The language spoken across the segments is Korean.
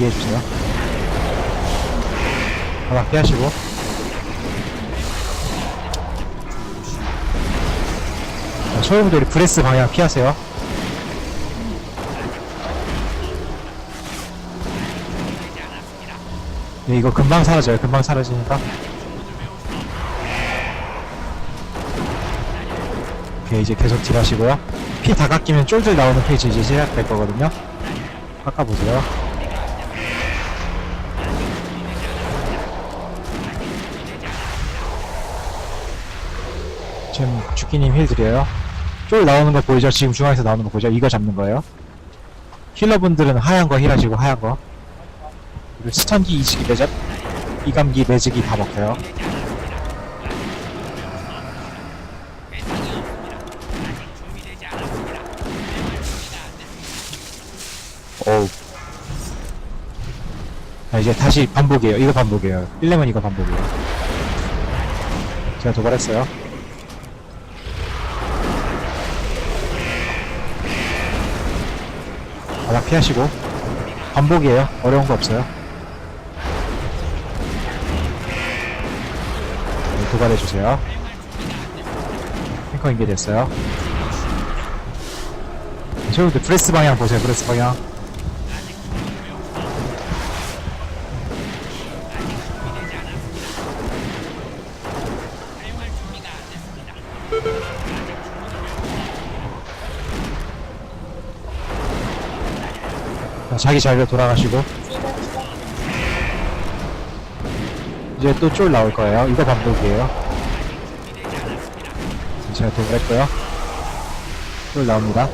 대기해주세요. 바닥 피하시고. 자, 소형들이 브레스 방향 피하세요. 네, 이거 금방 사라져요. 금방 사라지니까. 오케이, 이제 계속 딜하시고요. 피 다 깎이면 쫄들 나오는 페이지 이제 시작될 거거든요. 깎아보세요. 지금 주키님 힐 드려요. 쫄 나오는 거 보이죠? 지금 중앙에서 나오는 거 보이죠? 이거 잡는 거예요. 힐러분들은 하얀 거 힐하시고 하얀 거. 그리고 스턴기 이식이 매잡, 이감기 매직이 다 먹혀요. 어우. 자, 이제 다시 반복이에요. 이거 반복이에요. 1렘은 이거 반복이에요. 제가 도발했어요. 바닥 피하시고. 반복이에요. 어려운 거 없어요. 네, 도발해주세요. 탱커 연계됐어요. 저분들 브레스 방향 보세요. 브레스 방향. 자, 자기 자리로 돌아가시고 이제 또 쫄 나올 거예요. 이거 반복이에요. 제가 도발했고요. 쫄 나옵니다.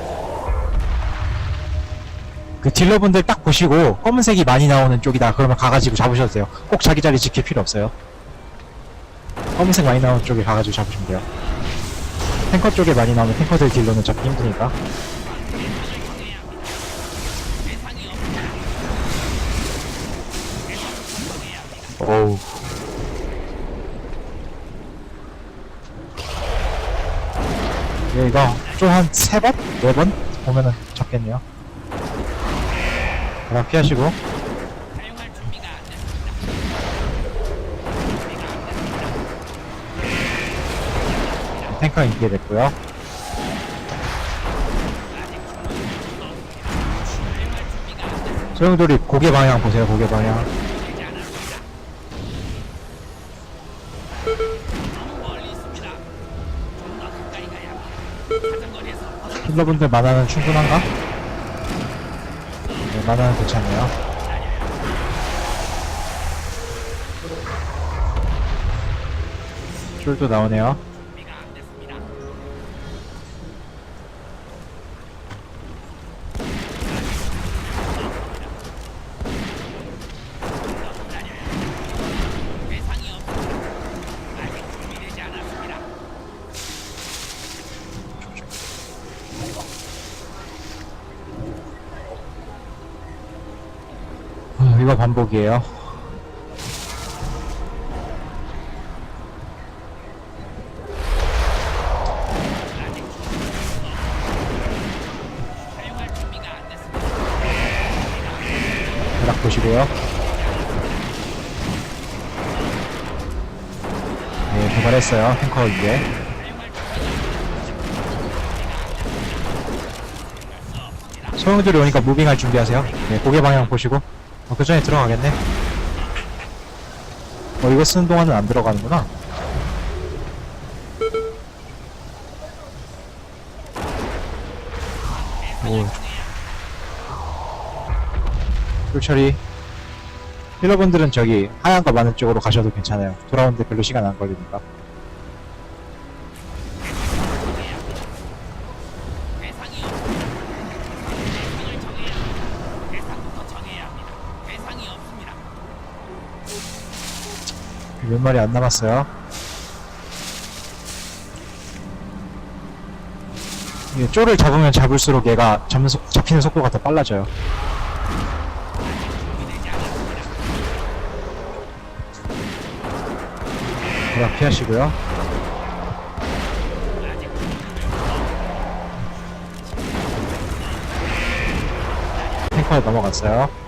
그 딜러분들 딱 보시고 검은색이 많이 나오는 쪽이다. 그러면 가가지고 잡으셔도 돼요. 꼭 자기 자리 지킬 필요 없어요. 검은색 많이 나오는 쪽에 가가지고 잡으시면 돼요. 탱커 쪽에 많이 나오면 탱커들 딜러는 잡기 힘드니까. 어우. 예, 이거 좀 한 세 번? 네 번? 보면은 잡겠네요. 바닥 피하시고. 탱커 인게 됐고요. 소용돌이 고개 방향 보세요, 고개 방향. 힐러분들 만화는 충분한가? 네, 만화는 괜찮네요. 쫄도 나오네요. 이거 반복이에요. 바닥 보시고요. 네, 도발했어요. 탱커 위에. 소형들이 오니까 무빙할 준비하세요. 네, 고개 방향 보시고. 어, 그 전에 들어가겠네. 어, 이거 쓰는 동안은 안 들어가는구나. 오. 쫄처리. 힐러분들은 저기 하얀 거 많은 쪽으로 가셔도 괜찮아요. 돌아오는데 별로 시간 안 걸리니까. 몇 마리 안 남았어요. 이게 쪼를 잡으면 잡을수록 얘가 잡는 속, 잡히는 속도가 더 빨라져요. 바닥 피하시고요. 탱커에 넘어갔어요.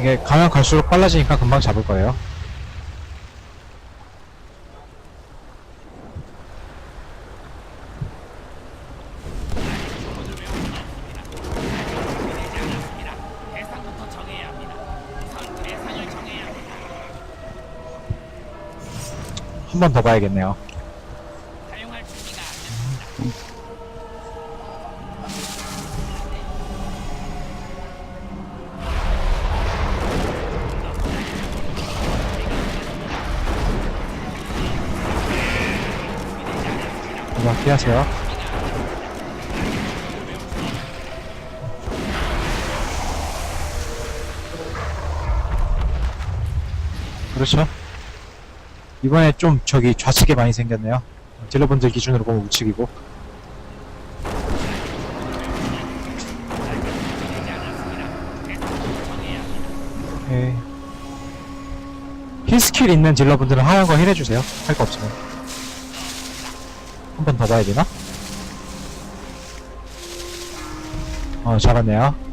이게 가면 갈수록 빨라지니까 금방 잡을 거예요. 한 번 더 봐야겠네요. 피하세요. 그렇죠. 이번에 좀 저기 좌측에 많이 생겼네요. 딜러분들 기준으로 보면 우측이고. 예. 힐 스킬 있는 딜러분들은 하얀 거 힐해주세요. 할 거 없으면. 한 번 더 봐야 되나? 어, 잡았네요.